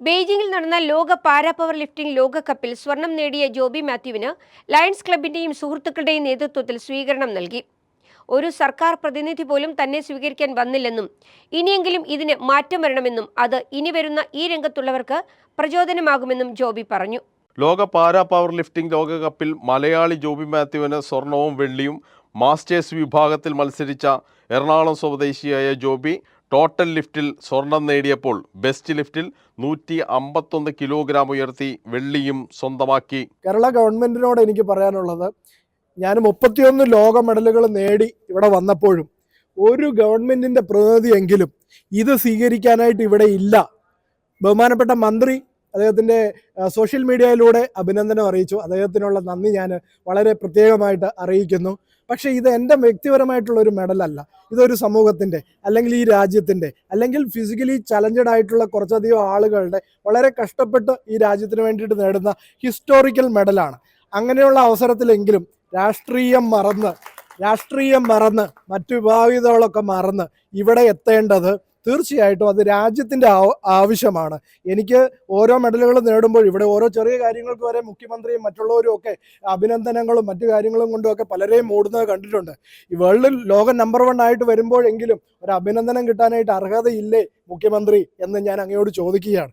ബെയ്ജിംഗിൽ നടന്ന ലോക para power lifting ലോകകപ്പിൽ സ്വർണം നേടിയ ജോബി മാത്യുവിന് ലയൺസ് ക്ലബിന്റെയും സുഹൃത്തുക്കളുടെയും നേതൃത്വത്തിൽ സ്വീകരണം നൽകി. ഒരു സർക്കാർ പ്രതിനിധി പോലും തന്നെ സ്വീകരിക്കാൻ വന്നില്ലെന്നും ഇനിയെങ്കിലും ഇതിന് മാറ്റം വരണമെന്നും അത് ഇനി വരുന്ന ഈ രംഗത്തുള്ളവർക്ക് പ്രചോദനമാകുമെന്നും ജോബി പറഞ്ഞു. ലോക പാരാ പവർ ലിഫ്റ്റിംഗ് ലോകകപ്പിൽ മലയാളി ജോബി മാത്യുവിന് സ്വർണവും വെള്ളിയും മാസ്റ്റേഴ്സ് വിഭാഗത്തിൽ മത്സരിച്ച എറണാകുളം സ്വദേശിയായ ജോബി ടോട്ടൽ ലിഫ്റ്റിൽ സ്വർണം നേടിയപ്പോൾ ബെസ്റ്റ് ലിഫ്റ്റിൽ നൂറ്റി അമ്പത്തൊന്ന് കിലോഗ്രാം ഉയർത്തി വെള്ളിയും സ്വന്തമാക്കി. കേരള ഗവൺമെന്റിനോട് എനിക്ക് പറയാനുള്ളത് ഞാൻ മുപ്പത്തിയൊന്ന് ലോക മെഡലുകൾ നേടി ഇവിടെ വന്നപ്പോഴും ഒരു ഗവൺമെന്റിന്റെ പ്രതിനിധിയെങ്കിലും ഇത് സ്വീകരിക്കാനായിട്ട് ഇവിടെ ഇല്ല. ബഹുമാനപ്പെട്ട മന്ത്രി അദ്ദേഹത്തിന്റെ സോഷ്യൽ മീഡിയയിലൂടെ അഭിനന്ദനം അറിയിച്ചു. അദ്ദേഹത്തിനുള്ള നന്ദി ഞാൻ വളരെ പ്രത്യേകമായിട്ട് അറിയിക്കുന്നു. പക്ഷേ ഇത് എന്റെ വ്യക്തിപരമായിട്ടുള്ള ഒരു മെഡലല്ല. ഇതൊരു സമൂഹത്തിന്റെ അല്ലെങ്കിൽ ഈ രാജ്യത്തിന്റെ അല്ലെങ്കിൽ ഫിസിക്കലി ചലഞ്ചഡ് ആയിട്ടുള്ള കുറച്ചധികം ആളുകളുടെ വളരെ കഷ്ടപ്പെട്ട് ഈ രാജ്യത്തിന് വേണ്ടിയിട്ട് നേടുന്ന ഹിസ്റ്റോറിക്കൽ മെഡലാണ് അങ്ങനെയുള്ള അവസരത്തിലെങ്കിലും രാഷ്ട്രീയം മറന്ന് രാഷ്ട്രീയം മറന്ന് മറ്റു വിഭാഗിതകളൊക്കെ മറന്ന് ഇവിടെ എത്തേണ്ടത് തീർച്ചയായിട്ടും അത് രാജ്യത്തിന്റെ ആവ- ആവശ്യമാണ്. എനിക്ക് ഓരോ മെഡലുകൾ നേടുമ്പോൾ ഇവിടെ ഓരോ ചെറിയ കാര്യങ്ങൾക്ക് വരെ മുഖ്യമന്ത്രിയും മറ്റുള്ളവരും ഒക്കെ അഭിനന്ദനങ്ങളും മറ്റു കാര്യങ്ങളും കൊണ്ടും ഒക്കെ പലരെയും ഓടുന്നത് കണ്ടിട്ടുണ്ട്. ഈ വേൾഡിൽ ലോകം നമ്പർ വൺ ആയിട്ട് വരുമ്പോഴെങ്കിലും ഒരു അഭിനന്ദനം കിട്ടാനായിട്ട് അർഹതയില്ലേ മുഖ്യമന്ത്രി എന്ന് ഞാൻ അങ്ങയോട് ചോദിക്കുകയാണ്.